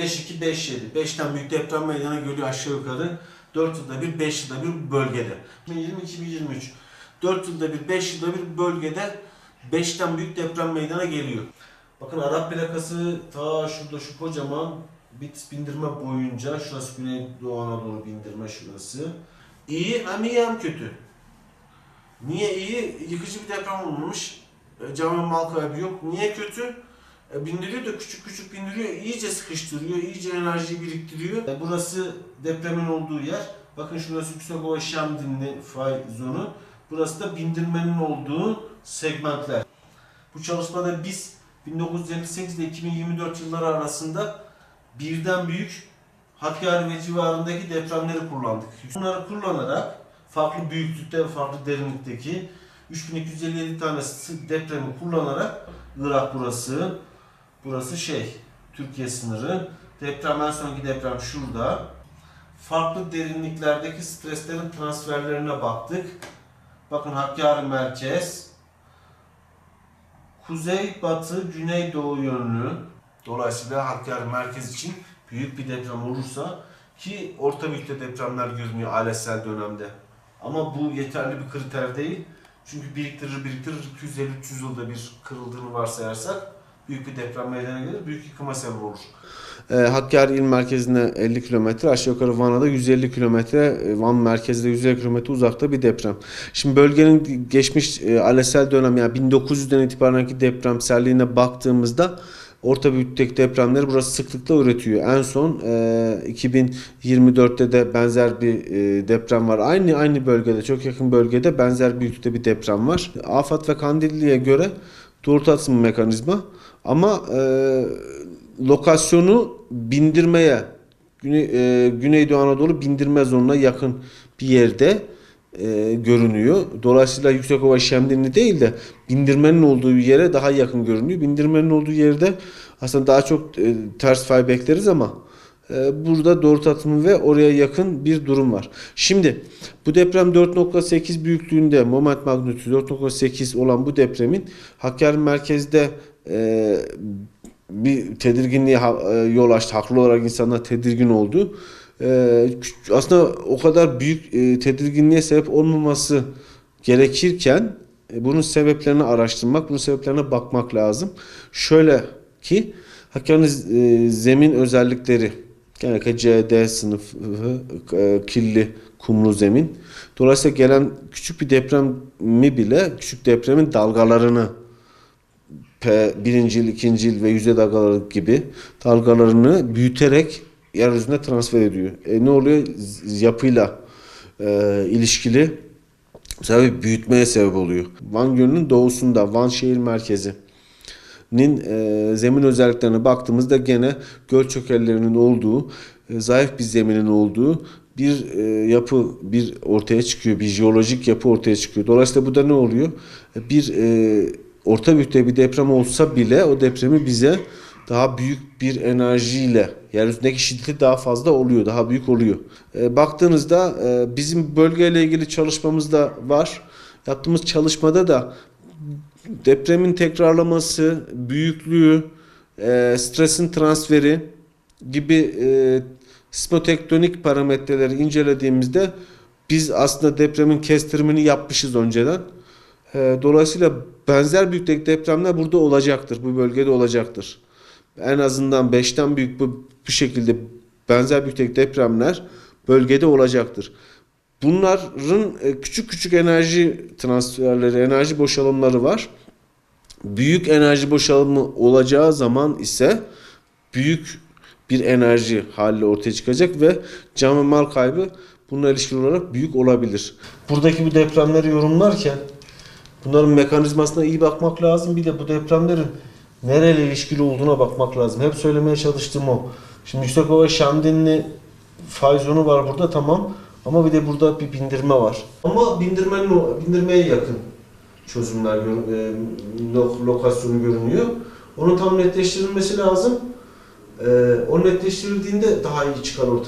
5-2, 5-7. 5'ten büyük deprem meydana geliyor aşağı yukarı. 4 yılda bir, 5 yılda bir bölgede. 2022-2023. 4 yılda bir, 5 yılda bir bölgede 5'ten büyük deprem meydana geliyor. Bakın Arap plakası ta şurada şu kocaman bit bindirme boyunca şurası Güneydoğu Anadolu bindirme şurası. İyi hem iyi hem kötü. Niye iyi? Yıkıcı bir deprem olmamış. E, ve mal kaybı yok. Niye kötü? E, Bindiriyor da küçük küçük bindiriyor. iyice sıkıştırıyor. iyice enerjiyi biriktiriyor. E, Burası depremin olduğu yer. Bakın şurası Yüksekova Şemdinli fay zonu. Burası da bindirmenin olduğu segmentler. Bu çalışmada biz 1958 ile 2024 yılları arasında birden büyük Hakkari ve civarındaki depremleri kullandık. Bunları kullanarak farklı büyüklükte ve farklı derinlikteki 3257 tane depremi kullanarak Irak burası, burası şey Türkiye sınırı. Deprem en sonki deprem şurada. Farklı derinliklerdeki streslerin transferlerine baktık. Bakın Hakkari merkez, kuzey, batı, güney, doğu yönlü. Dolayısıyla Hakkari merkez için büyük bir deprem olursa ki orta büyükte depremler görünüyor ailesel dönemde. Ama bu yeterli bir kriter değil. Çünkü biriktirir biriktirir 250-300 yılda bir kırıldığını varsayarsak büyük bir deprem meydana gelir, büyük yıkıma sebep olur. E, Hakkari il merkezine 50 kilometre, aşağı yukarı Van'a da 150 kilometre, e, Van merkezde 150 kilometre uzakta bir deprem. Şimdi bölgenin geçmiş e, alesel dönem yani 1900'den itibarenki depremselliğine baktığımızda orta büyüklükteki depremleri burası sıklıkla üretiyor. En son e, 2024'te de benzer bir e, deprem var. Aynı aynı bölgede, çok yakın bölgede benzer büyüklükte bir deprem var. Afat ve Kandilli'ye göre tatım mekanizma ama e, lokasyonu bindirmeye Güney, e, Güneydoğu Anadolu bindirme zonuna yakın bir yerde e, görünüyor. Dolayısıyla Yüksekova Şemdinli değil de bindirmenin olduğu yere daha yakın görünüyor. Bindirmenin olduğu yerde aslında daha çok e, ters fay bekleriz ama burada doğru tatımı ve oraya yakın bir durum var. Şimdi bu deprem 4.8 büyüklüğünde moment magnitüdü 4.8 olan bu depremin Hakkari merkezde e, bir tedirginliğe e, yol açtı. Haklı olarak insanlar tedirgin oldu. E, aslında o kadar büyük e, tedirginliğe sebep olmaması gerekirken e, bunun sebeplerini araştırmak, bunun sebeplerine bakmak lazım. Şöyle ki Hakkari'nin e, zemin özellikleri genellikle C, D sınıfı e, kirli kumlu zemin. Dolayısıyla gelen küçük bir depremi bile küçük depremin dalgalarını P, birincil, ikincil ve yüzey dalgaları gibi dalgalarını büyüterek yeryüzüne transfer ediyor. E ne oluyor? Yapıyla e, ilişkili tabii büyütmeye sebep oluyor. Van Gölü'nün doğusunda Van şehir merkezi nin e, zemin özelliklerine baktığımızda gene göl çökellerinin olduğu, e, zayıf bir zeminin olduğu bir e, yapı bir ortaya çıkıyor. Bir jeolojik yapı ortaya çıkıyor. Dolayısıyla bu da ne oluyor? Bir orta büyüklükte bir deprem olsa bile o depremi bize daha büyük bir enerjiyle yeryüzündeki şiddeti daha fazla oluyor, daha büyük oluyor. E, baktığınızda bizim bölgeyle ilgili çalışmamız da var. Yaptığımız çalışmada da depremin tekrarlaması, büyüklüğü, e, stresin transferi gibi e, sismotektonik parametreleri incelediğimizde biz aslında depremin kestirimini yapmışız önceden. E, dolayısıyla benzer büyüklükte depremler burada olacaktır, bu bölgede olacaktır. En azından 5'ten büyük bu, bu şekilde benzer büyüklükte depremler bölgede olacaktır. Bunların e, küçük küçük enerji transferleri, enerji boşalımları var. Büyük enerji boşalımı olacağı zaman ise büyük bir enerji haliyle ortaya çıkacak ve can ve mal kaybı bununla ilişkili olarak büyük olabilir. Buradaki bu depremleri yorumlarken bunların mekanizmasına iyi bakmak lazım. Bir de bu depremlerin nereyle ilişkili olduğuna bakmak lazım. Hep söylemeye çalıştığım o. Şimdi Yüksekova Şamdinli fay zonu var burada tamam. Ama bir de burada bir bindirme var. Ama bindirmenin bindirmeye yakın çözümler e, lo- lokasyonu görünüyor. Onun tam netleştirilmesi lazım. E, o netleştirildiğinde daha iyi çıkar ortaya.